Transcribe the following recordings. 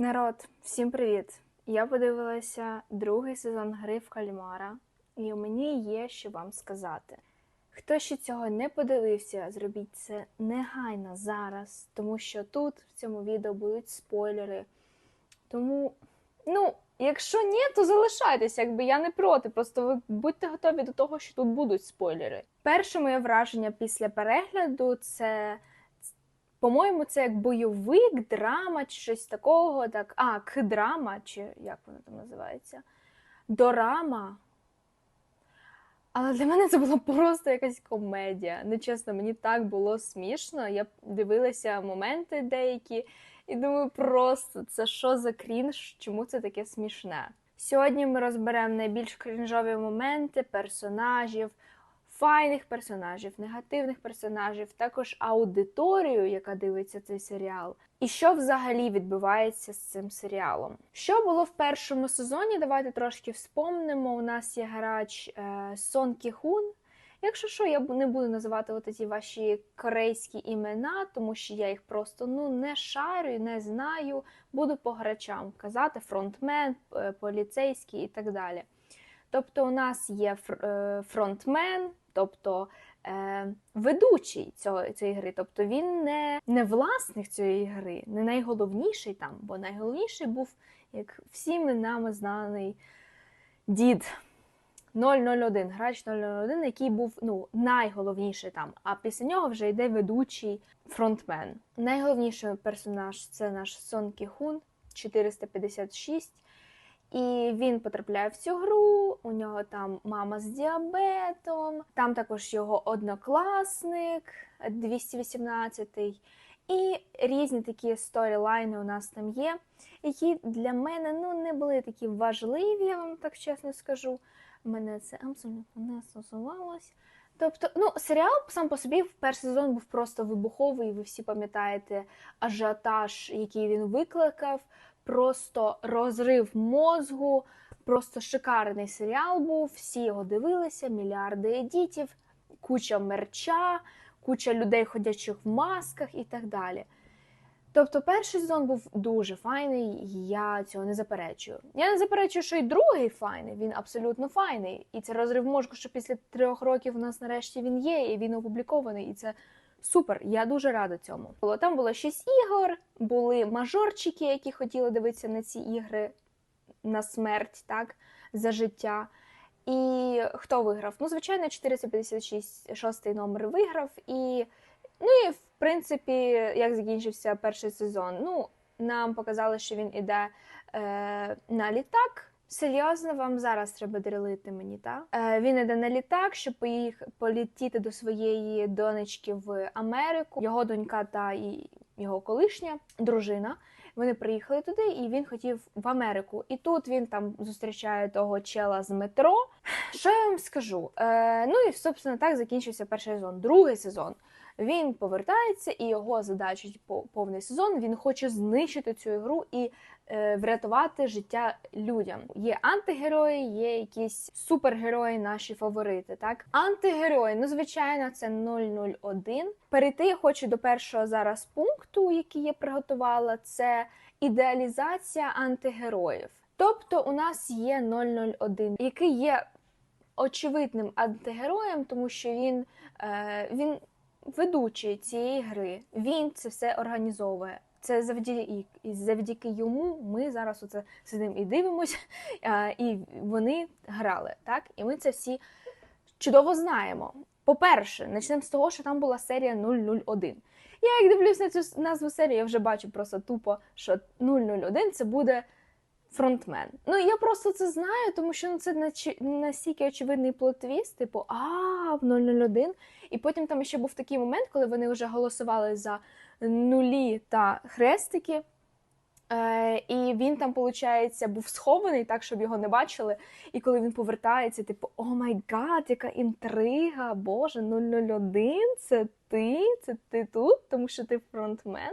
Народ, всім привіт! Я подивилася другий сезон гри в кальмара, і у мені є що вам сказати. Хто ще цього не подивився, зробіть це негайно зараз, тому що тут в цьому відео будуть спойлери. Тому, ну, якщо ні, то залишайтеся, якби я не проти. Просто ви будьте готові до того, що тут будуть спойлери. Перше моє враження після перегляду це. По-моєму, це як бойовик, драма чи щось такого. Так, а, к-драма, чи як воно там називається? Дорама. Але для мене це була просто якась комедія. Ну, чесно, мені так було смішно. Я дивилася моменти деякі і думаю, просто це що за крінж, чому це таке смішне? Сьогодні ми розберемо найбільш крінжові моменти персонажів, файних персонажів, негативних персонажів, також аудиторію, яка дивиться цей серіал. І що взагалі відбувається з цим серіалом? Що було в першому сезоні? Давайте трошки вспомнимо. У нас є грач е, Сон Кіхун. Якщо що, я не буду називати от ці ваші корейські імена, тому що я їх просто ну не шарю, не знаю. Буду по грачам казати фронтмен, е, поліцейський і так далі. Тобто, у нас є е, фронтмен, тобто е, ведучий цього, цієї гри. Тобто він не, не власник цієї гри, не найголовніший там, бо найголовніший був, як всіми нами знаний дід 001, грач 001, який був ну, найголовніший там. А після нього вже йде ведучий фронтмен. Найголовніший персонаж це наш Сон Кіхун 456. І він потрапляє в цю гру. У нього там мама з діабетом, там також його однокласник 218-й. і різні такі сторілайни у нас там є, які для мене ну не були такі важливі, я вам так чесно скажу. Мене це абсолютно не стосувалось. Тобто, ну, серіал сам по собі в перший сезон був просто вибуховий. Ви всі пам'ятаєте ажіотаж, який він викликав просто розрив мозгу, просто шикарний серіал був. Всі його дивилися, мільярди едітів, куча мерча, куча людей, ходячих в масках і так далі. Тобто, перший сезон був дуже файний, і я цього не заперечую. Я не заперечую, що і другий файний, він абсолютно файний. І це розрив мозку, що після трьох років у нас нарешті він є, і він опублікований, і це Супер, я дуже рада цьому. Було там було шість ігор, були мажорчики, які хотіли дивитися на ці ігри на смерть, так, за життя. І хто виграв? Ну, звичайно, 456 шостий номер виграв. І, ну і в принципі, як закінчився перший сезон, ну, нам показали, що він іде е, на літак. Серйозно, вам зараз треба дрелити мені, так? Е, він іде на літак, щоб поїх, полетіти до своєї донечки в Америку. Його донька та і його колишня дружина. Вони приїхали туди, і він хотів в Америку. І тут він там зустрічає того чела з метро. Що я вам скажу? Е, ну і собственно так закінчився перший сезон. Другий сезон. Він повертається, і його задача по повний сезон. Він хоче знищити цю ігру і врятувати життя людям. Є антигерої, є якісь супергерої, наші фаворити. Так, антигерої, ну звичайно, це 001. Перейти я хочу до першого зараз пункту, який я приготувала. Це ідеалізація антигероїв. Тобто, у нас є 001, який є очевидним антигероєм, тому що він, е, він ведучий цієї гри. Він це все організовує. Це завдяки і завдяки йому ми зараз оце сидимо і дивимося, і вони грали. Так, і ми це всі чудово знаємо. По-перше, почнемо з того, що там була серія 001. Я як дивлюсь на цю назву серії, я вже бачу просто тупо, що 001 це буде фронтмен. Ну я просто це знаю, тому що ну, це настільки очевидний плот-твіст, типу, а в 001. І потім там ще був такий момент, коли вони вже голосували за нулі та хрестики. Е, і він там, виходить, був схований так, щоб його не бачили. І коли він повертається, типу, о май гад, яка інтрига, Боже, 001, це ти? Це ти тут, тому що ти фронтмен?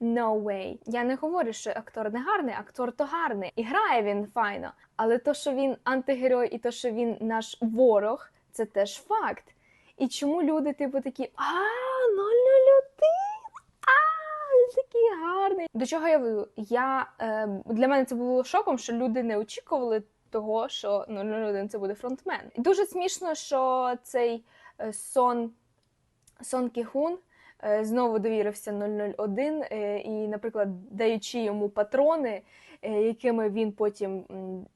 No way. Я не говорю, що актор не гарний, актор то гарний. І грає він файно. Але то, що він антигерой, і то, що він наш ворог, це теж факт. І чому люди, типу, такі, а, 001, а, він такий гарний. До чого я веду? Я, е, для мене це було шоком, що люди не очікували того, що 001 це буде фронтмен. І дуже смішно, що цей е, сон, сон Кіхун е, знову довірився 001 е, і, наприклад, даючи йому патрони, якими він потім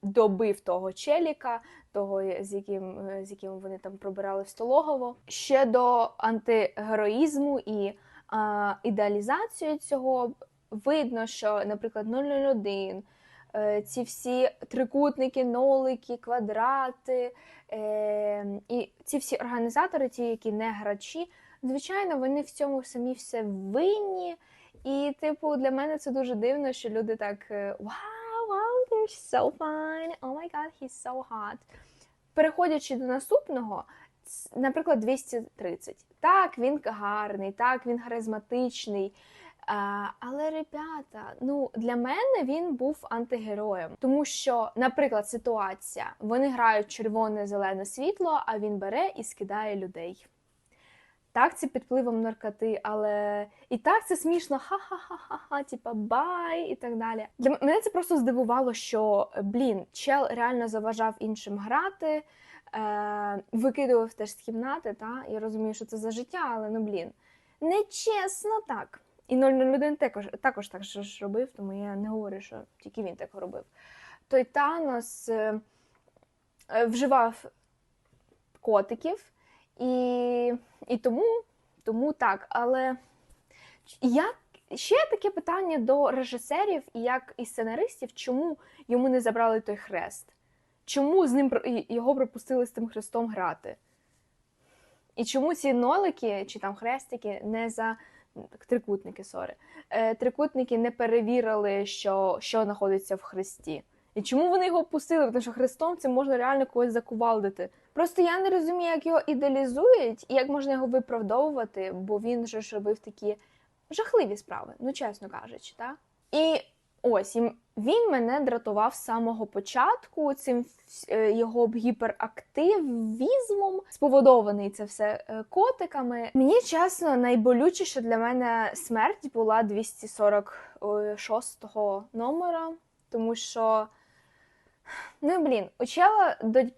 добив того челіка, того, з яким, е, з яким вони там пробирали в стологово. Ще до антигероїзму і а, ідеалізацію цього видно, що, наприклад, 001, е, ці всі трикутники, нолики, квадрати, е, і ці всі організатори, ті, які не грачі, звичайно, вони в цьому самі все винні. І, типу, для мене це дуже дивно, що люди так е, wow, wow, they're so fine, oh my god, he's so hot. Переходячи до наступного, наприклад, 230. Так, він гарний, так, він харизматичний. Але, ребята, ну для мене він був антигероєм, тому що, наприклад, ситуація: вони грають червоне зелене світло, а він бере і скидає людей. Так, це під впливом наркоти, але і так це смішно, ха-ха-ха-ха, типа бай і так далі. Для мене це просто здивувало, що блін, чел реально заважав іншим грати, е, викидував теж з кімнати. Та я розумію, що це за життя, але ну блін, нечесно так. І 001 також, також так ж робив, тому я не говорю, що тільки він так робив. Той Танос е, е, вживав котиків, і, і тому, тому так. Але як ще таке питання до режисерів як і сценаристів, чому йому не забрали той хрест? Чому з ним його пропустили з тим хрестом грати? І чому ці нолики чи там хрестики не за трикутники, сорі, е, трикутники не перевірили, що, що знаходиться в хресті? І чому вони його пустили? Тому що хрестом це можна реально когось закувалдити. Просто я не розумію, як його ідеалізують і як можна його виправдовувати, бо він же ж робив такі жахливі справи, ну чесно кажучи, так? І ось і він мене дратував з самого початку цим е, його гіперактивізмом, споводований це все е, котиками. Мені чесно, найболючіше для мене смерть була 246 номера, тому що. Ну, блін, у донька,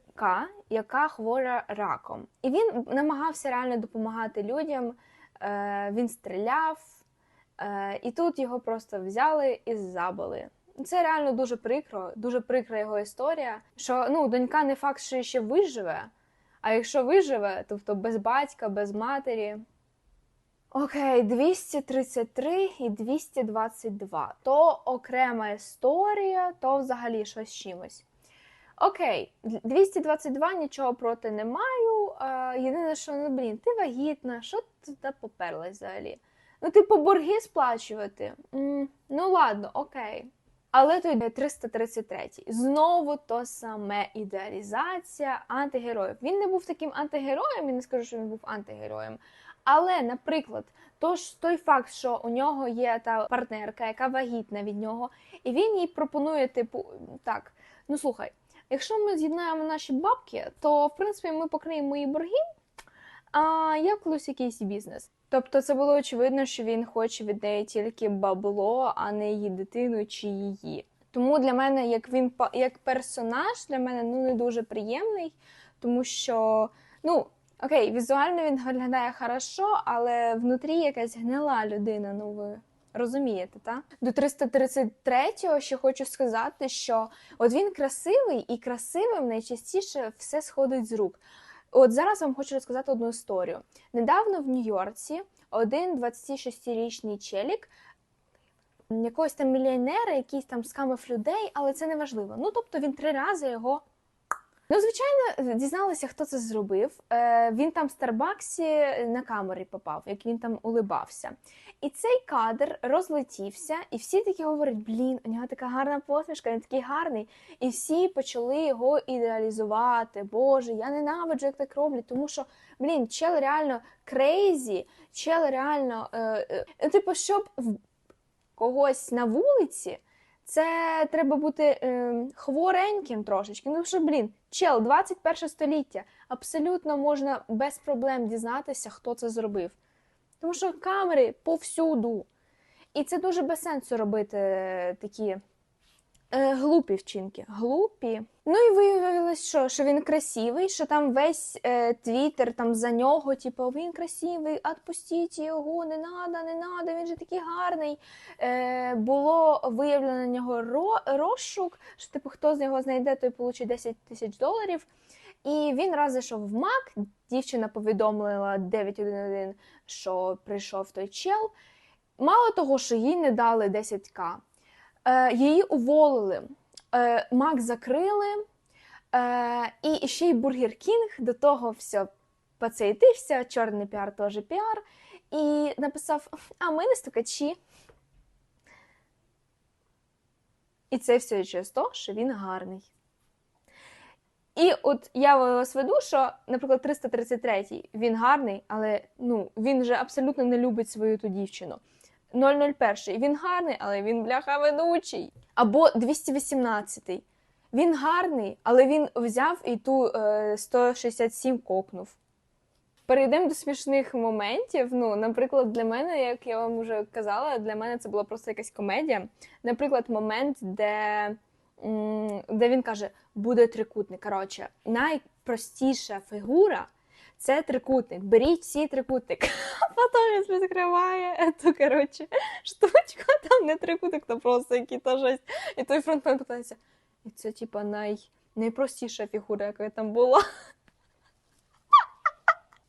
яка хвора раком. І він намагався реально допомагати людям. Е, він стріляв, е, і тут його просто взяли і забили. Це реально дуже прикро, дуже прикра його історія. Що ну, донька не факт, що ще виживе. А якщо виживе, тобто без батька, без матері. Окей, 233 і 222. То окрема історія, то взагалі щось чимось. Окей, 222 нічого проти не маю. Єдине, що ну блін, ти вагітна, що ти туди поперлась взагалі? Ну, типу, борги сплачувати. М, ну ладно, окей. Але той 333 знову то саме ідеалізація антигероїв. Він не був таким антигероєм, я не скажу, що він був антигероєм. Але, наприклад, то ж той факт, що у нього є та партнерка, яка вагітна від нього, і він їй пропонує, типу, так, ну слухай, якщо ми з'єднаємо наші бабки, то в принципі ми покриємо мої борги, а я в якийсь бізнес. Тобто це було очевидно, що він хоче від неї тільки бабло, а не її дитину чи її. Тому для мене, як він як персонаж, для мене ну не дуже приємний, тому що ну. Окей, візуально він виглядає хорошо, але внутрі якась гнила людина. Ну ви розумієте, так? До 333-го ще хочу сказати, що от він красивий і красивим найчастіше все сходить з рук. От зараз вам хочу розказати одну історію. Недавно в Нью-Йорці один 26-річний челік, якогось там мільйонера, якийсь там скамив людей, але це не важливо. Ну тобто він три рази його. Ну, звичайно, дізналися, хто це зробив. Е, він там в Старбаксі на камері попав, як він там улибався. І цей кадр розлетівся, і всі такі говорять: блін, у нього така гарна посмішка, він такий гарний. І всі почали його ідеалізувати. Боже, я ненавиджу, як так роблять, тому що, блін, чел реально крейзі, чел реально, е, е, типу, щоб в когось на вулиці. Це треба бути е, хвореньким трошечки. Ну що, блін, чел, 21 століття. Абсолютно можна без проблем дізнатися, хто це зробив. Тому що камери повсюду. І це дуже без сенсу робити е, такі е, глупі вчинки. Глупі. Ну і виявилось, що, що він красивий, що там весь е, твіттер там за нього, типу, він красивий, відпустіть його, не надо, не надо, він же такий гарний. Е, було виявлено на нього ро, розшук, що типу, хто з нього знайде, той получить 10 тисяч доларів. І він раз зайшов в МАК, дівчина повідомила 911, що прийшов той чел. Мало того, що їй не дали 10к, е, її уволили, е, Мак закрили, е, і ще й Бургер Кінг до того все поцейтився, чорний піар теж піар, і написав: А ми не стукачі. І це все через те, що він гарний. І от я вас веду, що, наприклад, 333 він гарний, але ну, він же абсолютно не любить свою ту дівчину. 001 він гарний, але він бляха ведучий. Або 218 він гарний, але він взяв і ту е, 167 кокнув. Перейдемо до смішних моментів. Ну, наприклад, для мене, як я вам вже казала, для мене це була просто якась комедія. Наприклад, момент, де, де він каже, буде трикутник. Коротше, найпростіша фігура це трикутник. Беріть всі трикутник. Потім він відкриває ту, коротше, штучку, там не трикутник, то просто який-то жесть. І той фронтмен питається. І це, типа, най... найпростіша фігура, яка там була.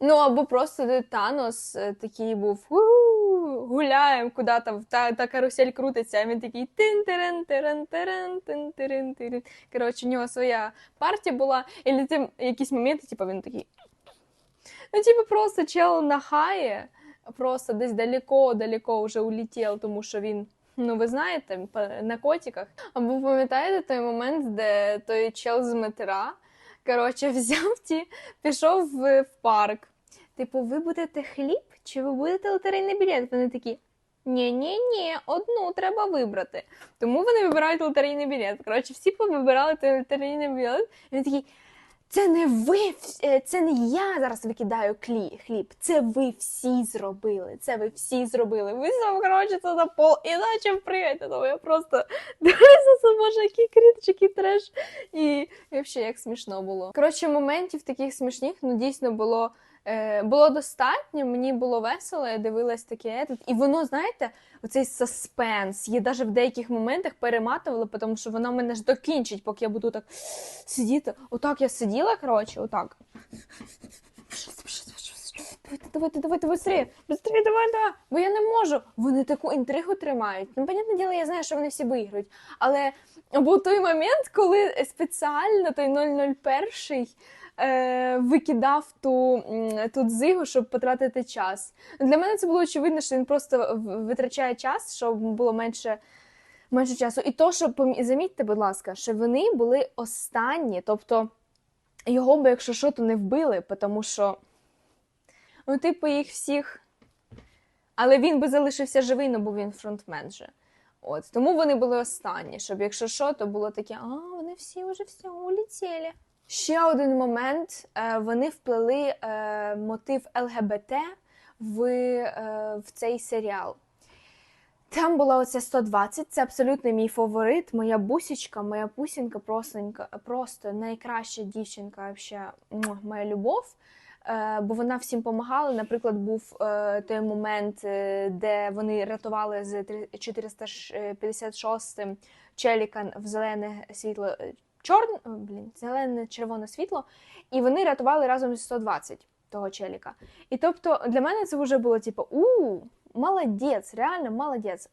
Ну, або просто Танос е, такий був гуляємо куди там, та, та карусель крутиться, а він такий тин тирен тирен тирен тин тирен тирен Коротше, у нього своя партія була, і тим якісь моменти, типу, він такий. Ну, типу, просто чел на хаї, просто десь далеко-далеко вже улетів, тому що він. Ну, ви знаєте, на котиках. Або пам'ятаєте той момент, де той чел з метра, коротше, взяв ті, пішов в, в парк. Типу, ви будете хліб чи ви будете лотерейний білет? Вони такі. Ні, ні, ні, одну треба вибрати. Тому вони вибирають лотерейний білет. Коротше, всі повибирали той лотерейний білет. І він такий. Це не ви, е, це не я зараз викидаю клі, хліб. Це ви всі зробили. Це ви всі зробили. Ви сам, коротше, це на пол і почав пригати. Ну, я просто дивлюся, це боже, який який треш. І взагалі, як смішно було. Коротше, моментів таких смішних, ну дійсно було. Е, було достатньо, мені було весело, я дивилась таке. І воно, знаєте, оцей саспенс. Я навіть в деяких моментах перематувала, тому що воно мене ж докінчить, поки я буду так сидіти. Отак я сиділа, коротше, отак. Давайте, давайте, давайте, быстрее, быстрее, давай, давай. Бо я не можу. Вони таку інтригу тримають. Ну, понятне діло, я знаю, що вони всі виграють. Але був той момент, коли спеціально той 001 е, викидав ту, ту дзигу, щоб потратити час. Для мене це було очевидно, що він просто витрачає час, щоб було менше. Менше часу. І то, що замітьте, будь ласка, що вони були останні, тобто його би, якщо що, то не вбили, тому що, ну, типу, їх всіх. Але він би залишився живий, ну бо він фронтмен же. От, тому вони були останні, щоб якщо що, то було таке, а вони всі вже все улетіли. Ще один момент: е, вони вплели е, мотив ЛГБТ в, е, в цей серіал. Там була оця 120, це абсолютно мій фаворит. Моя бусічка, моя пусінка, простенька, просто найкраща дівчинка, вообще, моя любов. Бо вона всім допомагала. Наприклад, був той момент, де вони рятували з 456-м челіка в зелене світло, чорне, блін, зелене червоне світло, і вони рятували разом з 120 того челіка. І тобто для мене це вже було типу, у молодець, реально молодець.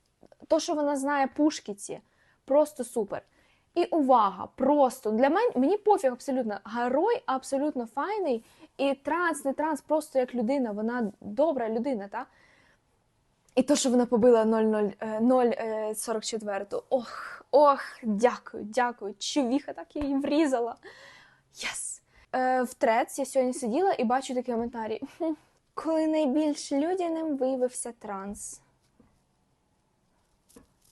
То, що вона знає пушки ці, просто супер. І увага, просто для мене мені пофіг абсолютно. Герой абсолютно файний. І транс, не транс, просто як людина, вона добра людина, та? І то, що вона побила 00, е, 044. Ох, ох, дякую, дякую. Чувіха так її врізала. Єс! Е, в трец я сьогодні сиділа і бачу такі коментарі. Коли найбільш людяним виявився транс.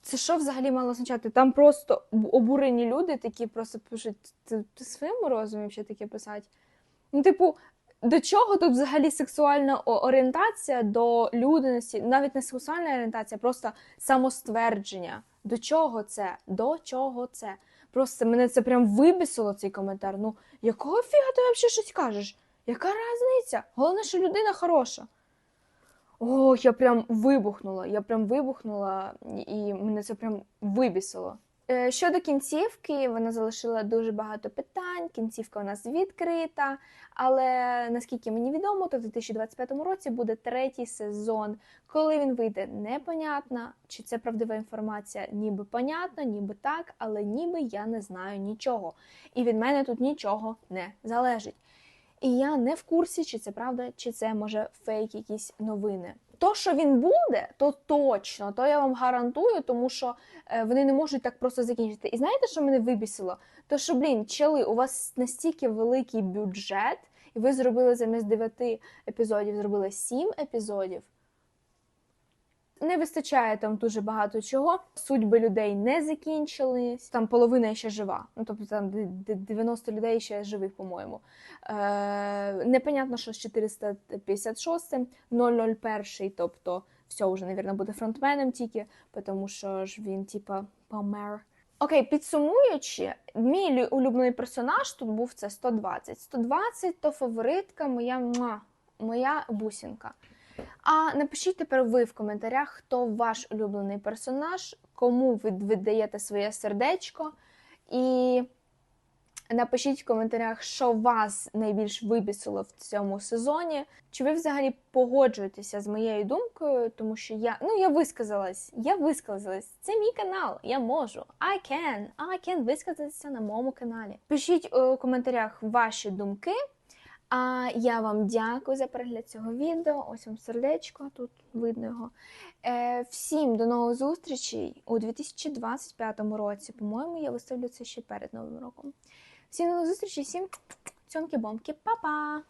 Це що взагалі мало означати? Там просто обурені люди такі просто пишуть, ти, ти своєму розумі ще таке писати? Ну, типу, до чого тут взагалі сексуальна орієнтація до людяності, навіть не сексуальна орієнтація, просто самоствердження. До чого це? До чого це? Просто мене це прям вибісило цей коментар. Ну, якого фіга ти взагалі щось кажеш? Яка різниця? Головне, що людина хороша. О, я прям вибухнула. Я прям вибухнула, і мене це прям вибісило. Е, Щодо кінцівки, вона залишила дуже багато питань. Кінцівка у нас відкрита. Але наскільки мені відомо, то в 2025 році буде третій сезон. Коли він вийде, непонятно. Чи це правдива інформація? Ніби понятно, ніби так, але ніби я не знаю нічого. І від мене тут нічого не залежить. І я не в курсі, чи це правда, чи це може фейк, якісь новини. То, що він буде, то точно, то я вам гарантую, тому що е, вони не можуть так просто закінчити. І знаєте, що мене вибісило? То що, блін, чели, у вас настільки великий бюджет, і ви зробили замість 9 епізодів, зробили 7 епізодів. Не вистачає там дуже багато чого. Судьби людей не закінчились. Там половина ще жива. Ну тобто там д- д- 90 людей ще живих, по-моєму. Е, непонятно, що з 456 001, тобто все вже, мабуть, буде фронтменом тільки, тому що ж він, типа, помер. Окей, підсумуючи, мій улюблений персонаж тут був це 120. 120 то фаворитка, моя моя бусінка. А напишіть тепер ви в коментарях, хто ваш улюблений персонаж, кому ви віддаєте своє сердечко. І напишіть в коментарях, що вас найбільш вибісило в цьому сезоні. Чи ви взагалі погоджуєтеся з моєю думкою, тому що я ну я висказалась, я висказалась. Це мій канал, я можу. I can, I can висказатися на моєму каналі. Пишіть у коментарях ваші думки. А я вам дякую за перегляд цього відео. Ось вам сердечко, тут видно його. Е, всім до нових зустрічей у 2025 році. По-моєму, я виставлю це ще перед Новим роком. Всім до нових зустрічей, всім цьомки-бомки, па-па!